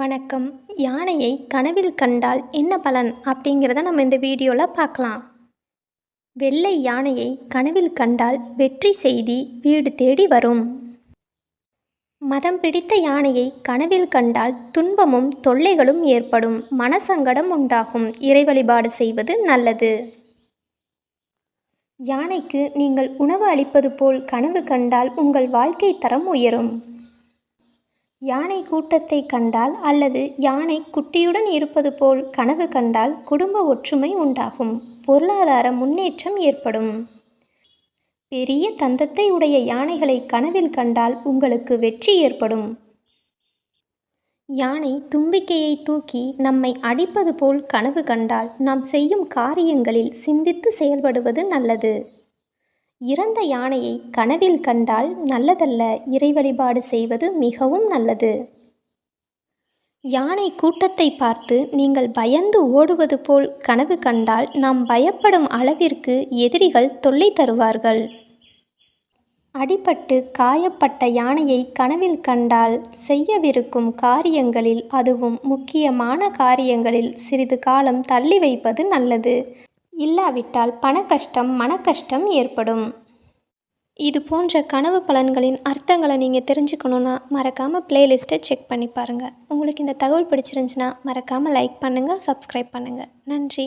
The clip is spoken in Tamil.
வணக்கம். யானையை கனவில் கண்டால் என்ன பலன் அப்படிங்கிறத நம்ம இந்த வீடியோவில் பார்க்கலாம். வெள்ளை யானையை கனவில் கண்டால் வெற்றி செய்தி வீடு தேடி வரும். மதம் பிடித்த யானையை கனவில் கண்டால் துன்பமும் தொல்லைகளும் ஏற்படும். மனசங்கடம் உண்டாகும். இறை வழிபாடு செய்வது நல்லது. யானைக்கு நீங்கள் உணவு அளிப்பது போல் கனவு கண்டால் உங்கள் வாழ்க்கை தரம் உயரும். யானை கூட்டத்தை கண்டால் அல்லது யானை குட்டியுடன் இருப்பது போல் கனவு கண்டால் குடும்ப ஒற்றுமை உண்டாகும். பொருளாதார முன்னேற்றம் ஏற்படும். பெரிய தந்தத்தை உடைய யானைகளை கனவில் கண்டால் உங்களுக்கு வெற்றி ஏற்படும். யானை தும்பிக்கையை தூக்கி நம்மை அடிப்பது போல் கனவு கண்டால் நாம் செய்யும் காரியங்களில் சிந்தித்து செயல்படுவது நல்லது. இறந்த யானையை கனவில் கண்டால் நல்லதல்ல. இறை வழிபாடு செய்வது மிகவும் நல்லது. யானை கூட்டத்தை பார்த்து நீங்கள் பயந்து ஓடுவது போல் கனவு கண்டால் நாம் பயப்படும் அளவிற்கு எதிரிகள் தொல்லை தருவார்கள். அடிபட்டு காயப்பட்ட யானையை கனவில் கண்டால் செய்யவிருக்கும் காரியங்களில் அதுவும் முக்கியமான காரியங்களில் சிறிது காலம் தள்ளி வைப்பது நல்லது. இல்லாவிட்டால் பண கஷ்டம் மன கஷ்டம் ஏற்படும். இது போன்ற கனவு பலன்களின் அர்த்தங்களை நீங்கள் தெரிஞ்சுக்கணுன்னா மறக்காமல் ப்ளேலிஸ்ட்டை செக் பண்ணி பாருங்கள் உங்களுக்கு இந்த தகவல் பிடிச்சிருந்துச்சின்னா மறக்காமல் லைக் பண்ணுங்கள் சப்ஸ்கிரைப் பண்ணுங்கள் நன்றி.